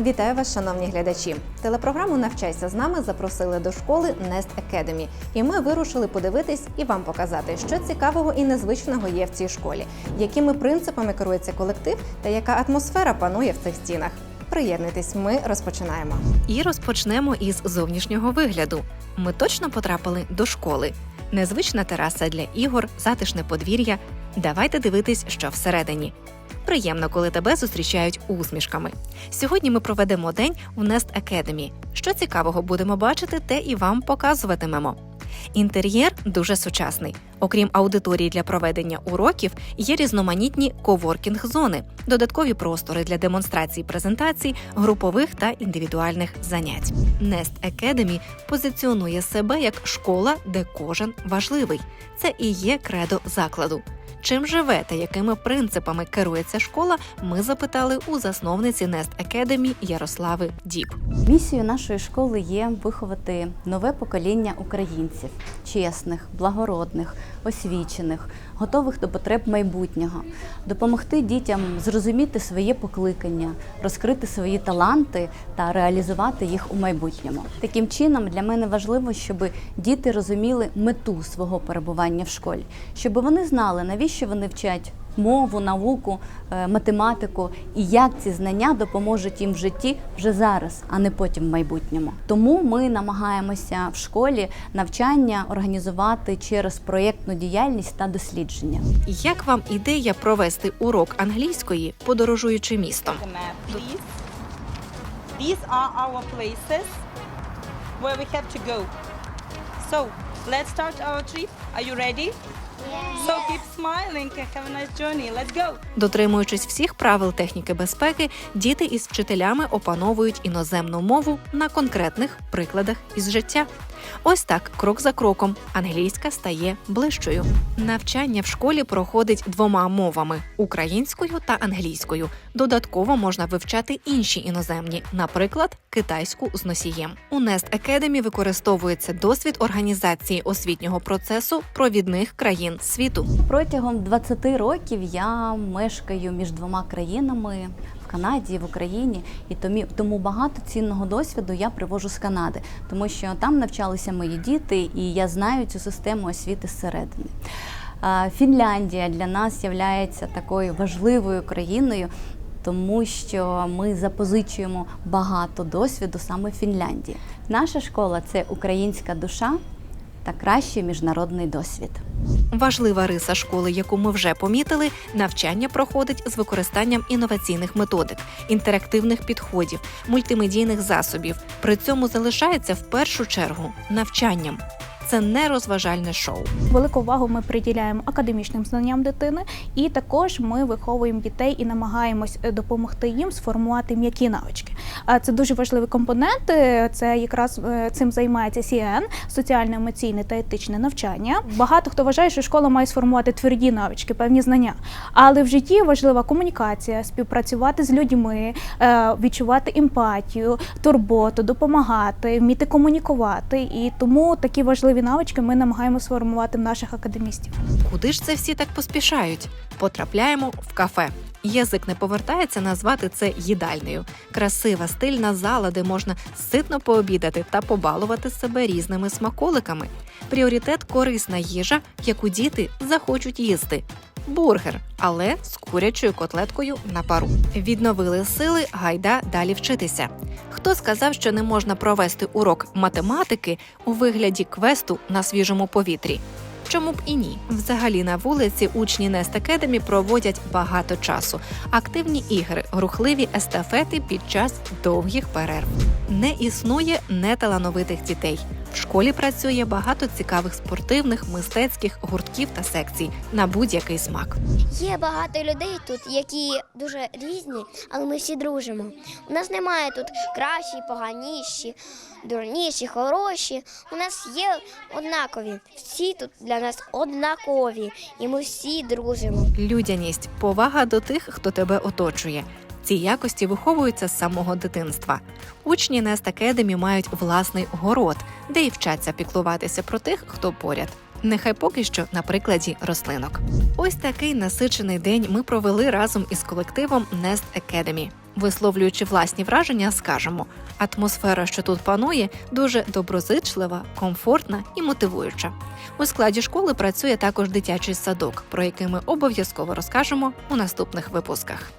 Вітаю вас, шановні глядачі. Телепрограму Навчайся з нами запросили до школи Nest Academy. І ми вирушили подивитись і вам показати, що цікавого і незвичного є в цій школі, якими принципами керується колектив та яка атмосфера панує в цих стінах. Приєднуйтесь, ми розпочинаємо. І розпочнемо із зовнішнього вигляду. Ми точно потрапили до школи. Незвична тераса для ігор, затишне подвір'я. Давайте дивитись, що всередині. Приємно, коли тебе зустрічають усмішками. Сьогодні ми проведемо день у Nest Academy. Що цікавого будемо бачити, те і вам показуватимемо. Інтер'єр дуже сучасний. Окрім аудиторії для проведення уроків, є різноманітні коворкінг-зони, додаткові простори для демонстрацій презентацій, групових та індивідуальних занять. Nest Academy позиціонує себе як школа, де кожен важливий. Це і є кредо закладу. Чим живе та якими принципами керується школа, ми запитали у засновниці Nest Academy Ярослави Діб. Місією нашої школи є виховати нове покоління українців, чесних, благородних, освічених, готових до потреб майбутнього, допомогти дітям зрозуміти своє покликання, розкрити свої таланти та реалізувати їх у майбутньому. Таким чином, для мене важливо, щоб діти розуміли мету свого перебування в школі, щоб вони знали, навіщо вони вчать мову, науку, е, математику і як ці знання допоможуть їм в житті вже зараз, а не потім в майбутньому. Тому ми намагаємося в школі навчання організувати через проєктну діяльність та дослідження. Як вам ідея провести урок англійської, подорожуючи містом? These are our places where we have to go. So, let's start our trip. Are you ready? So keep smiling and have a nice journey. Let's go. Дотримуючись всіх правил техніки безпеки, діти із вчителями опановують іноземну мову на конкретних прикладах із життя. Ось так, крок за кроком, англійська стає ближчою. Навчання в школі проходить двома мовами українською та англійською. Додатково можна вивчати інші іноземні, наприклад, китайську з носієм. У Nest Academy використовується досвід організації освітнього процесу провідних країн світу. Протягом 20 років я мешкаю між двома країнами Канаді в Україні, і тому багато цінного досвіду я привожу з Канади, тому що там навчалися мої діти, і я знаю цю систему освіти зсередини. Фінляндія для нас є такою важливою країною. Тому що ми запозичуємо багато досвіду саме Фінляндії. Наша школа це українська душа та кращий міжнародний досвід. Важлива риса школи, яку ми вже помітили, навчання проходить з використанням інноваційних методик, інтерактивних підходів, мультимедійних засобів. При цьому залишається в першу чергу навчанням. Це не розважальне шоу. Велику увагу ми приділяємо академічним знанням дитини, і також ми виховуємо дітей і намагаємось е, допомогти їм сформувати м'які навички. А це дуже важливий компонент. Це якраз е, цим займається CN, соціально емоційне та етичне навчання. Багато хто вважає, що школа має сформувати тверді навички, певні знання. Але в житті важлива комунікація, співпрацювати з людьми, е, відчувати емпатію, турботу, допомагати, вміти комунікувати. І тому такі важливі навички ми намагаємося сформувати в наших академістів. Куди ж це всі так поспішають? Потрапляємо в кафе. Язик не повертається назвати це їдальнею. Красива, стильна зала, де можна ситно пообідати та побалувати себе різними смаколиками. Пріоритет корисна їжа, яку діти захочуть їсти. Бургер, але з курячою котлеткою на пару. Відновили сили, гайда далі вчитися. Хто сказав, що не можна провести урок математики у вигляді квесту на свіжому повітрі? Чому б і ні? Взагалі на вулиці учні Nest Academy проводять багато часу. Активні ігри, рухливі естафети під час довгих перерв. Не існує неталановитих дітей. В школі працює багато цікавих спортивних, мистецьких гуртків та секцій на будь-який смак. Є багато людей тут, які дуже різні, але ми всі дружимо. У нас немає тут кращі, поганіші, дурніші, хороші. У нас є однакові. Всі тут для нас однакові, і ми всі дружимо. Людяність, повага до тих, хто тебе оточує. Ці якості виховуються з самого дитинства. Учні Nest Academy мають власний город, де й вчаться піклуватися про тих, хто поряд. Нехай поки що на прикладі рослинок. Ось такий насичений день ми провели разом із колективом Nest Academy. Висловлюючи власні враження, скажемо: атмосфера, що тут панує, дуже доброзичлива, комфортна і мотивуюча. У складі школи працює також дитячий садок, про який ми обов'язково розкажемо у наступних випусках.